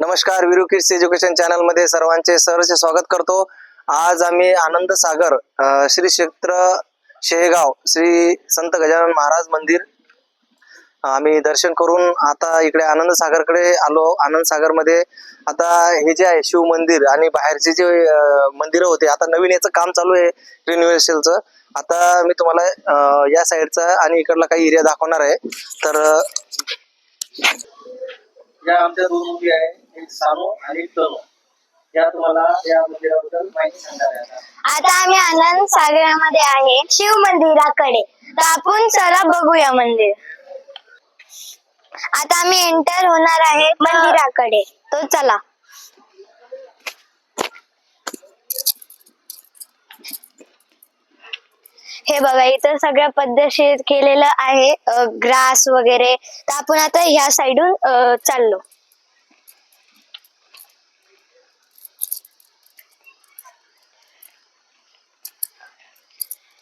नमस्कार Veeru kids education चॅनलमध्ये सर्वांचे सहर्ष स्वागत करतो. आज आम्ही आनंद सागर श्री क्षेत्र शेगाव श्री संत गजानन महाराज मंदिर आम्ही दर्शन करून आता इकडे आनंद सागरकडे आलो. आनंद सागरमध्ये आता हे जे आहे शिव मंदिर आणि बाहेरचे जे मंदिरं होते आता नवीन याचं काम चालू आहे रिन्युएशनचं आता मी तुम्हाला या साईडचा आणि इकडला काही एरिया दाखवणार आहे. तर या आमच्या दोन मुली आहेत एक सानो आणि एक तनो या तुम्हाला या मंदिराबद्दल माहिती सांगणार आहे आता आम्ही आनंद सागरामध्ये आहे शिव मंदिराकडे. तर आपण चला बघूया मंदिर. आता आम्ही एंटर होणार आहे मंदिराकडे. तो चला. हे बघा इथं सगळं पद्धतशीर केलेलं आहे ग्रास वगैरे. तर आपण आता ह्या साईडून चाललो.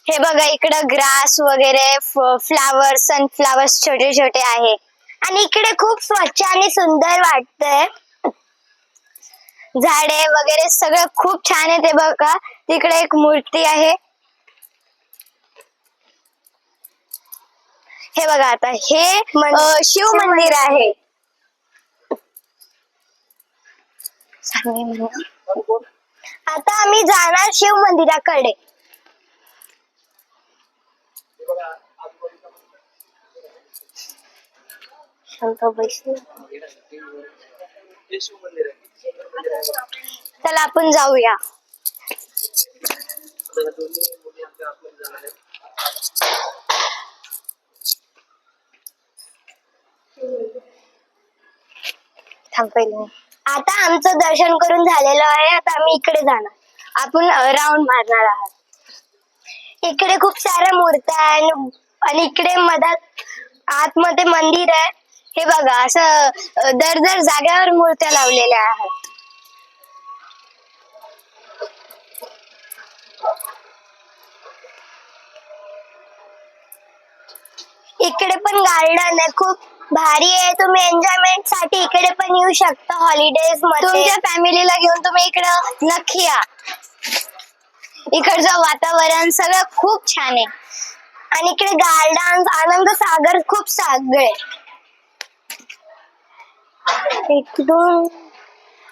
हे बघा इकडं ग्रास वगैरे फ्लावर सनफ्लावर्स छोटे छोटे आहे. आणि इकडे खूप स्वच्छ आणि सुंदर वाटतंय. झाडे वगैरे सगळं खूप छान आहे ते बघा. तिकडे एक मूर्ती आहे. हे बघा आता हे शिव मंदिर आहे. आता आम्ही जाणार शिव मंदिराकडे. चला आपण जाऊया आता या दोन्ही मुली आमच्या आतमध्ये जाणार आहेत. थांब आता आमचं दर्शन करून झालेलं आहे आता आम्ही इकडे जाणार. आपण राऊंड मारणार आहात. इकडे खूप साऱ्या मूर्त्या आहे आणि- इकडे मधात आतमध्ये मंदिर आहे. हे बघा असं दर दर जाग्यावर मूर्त्या लावलेल्या आहेत. इकडे पण गार्डन आहे खूप भारी आहे. तुम्ही एन्जॉयमेंटसाठी इकडे पण येऊ शकता हॉलिडेजमध्ये. तुमच्या फॅमिलीला घेऊन तुम्ही इकडे नक्की या. इकडचं वातावरण सगळं खूप छान आहे. आणि इकडे गार्डन आनंद सागर खूप सगळे इकडून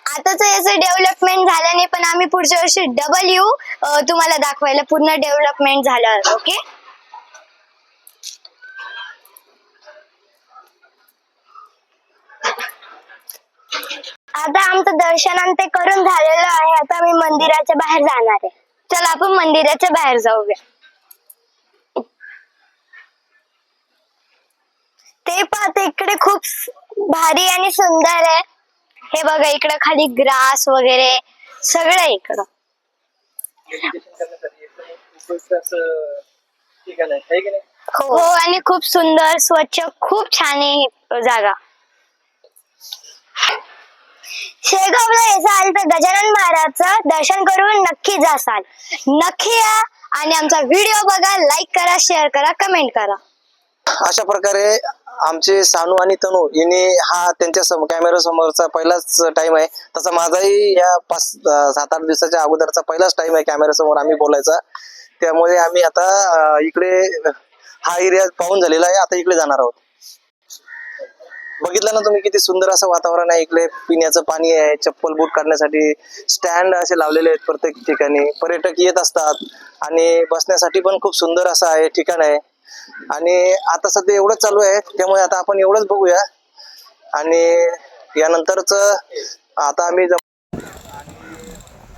आताच याचं डेव्हलपमेंट झाल्याने पण आम्ही पुढच्या वर्षी डबल येऊ. तुम्हाला दाखवायला पूर्ण डेव्हलपमेंट झालं ओके आता आमचं दर्शनान ते करून झालेलं आहे. आता मी मंदिराच्या बाहेर जाणार आहे. चल आपण मंदिराच्या बाहेर जाऊया. ते पाहते इकडे खूप भारी आणि सुंदर आहे. हे बघा इकडे खाली ग्रास वगैरे सगळं इकडं. हो आणि खूप सुंदर स्वच्छ खूप छान आहे ही जागा. शेगावला येसाल तर गजानन महाराजचं दर्शन करून नक्की जासाल नक्की या आणि आमचा व्हिडिओ बघा लाईक करा शेअर करा कमेंट करा. अशा प्रकारे आमचे सानू आणि तनू यांनी हा त्यांच्या सम कॅमेरा समोरचा पहिलाच टाइम आहे. तसा माझाही या पाच सात आठ दिवसाच्या अगोदरचा पहिलाच टाइम आहे कॅमेरा समोर आम्ही बोलायचा. त्यामुळे आम्ही आता इकडे हा एरिया पाहून झालेला आहे. आता इकडे जाणार आहोत. बघितलं ना तुम्ही किती सुंदर असं वातावरण आहे इकडे. पिण्याचं पाणी आहे चप्पल बूट काढण्यासाठी स्टँड असे लावलेले आहेत प्रत्येक ठिकाणी. पर्यटक येत असतात आणि बसण्यासाठी पण खूप सुंदर असं आहे ठिकाण आहे. आणि आता सध्या एवढंच चालू आहे त्यामुळे आता आपण एवढंच बघूया. आणि यानंतरच आता आम्ही जम-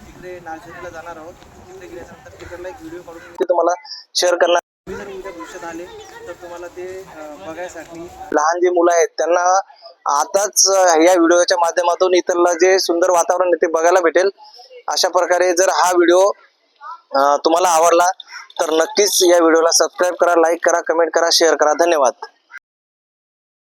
तिकडे नागझरीला जाणार आहोत. तिकडे गेल्यानंतर तिकडला एक व्हिडिओ काढून तुम्हाला शेअर करणार भविष्यात आले तर तुम्हाला ते बघायसाठी. लहान जे मुलं आहेत त्यांना आताच या व्हिडिओच्या माध्यमातून इतरला जे सुंदर वातावरण आहे ते बघायला भेटेल. अशा प्रकारे जर हा व्हिडिओ तुम्हाला आवडला तर नक्कीच या व्हिडिओला सबस्क्राईब करा लाईक करा कमेंट करा शेअर करा. धन्यवाद.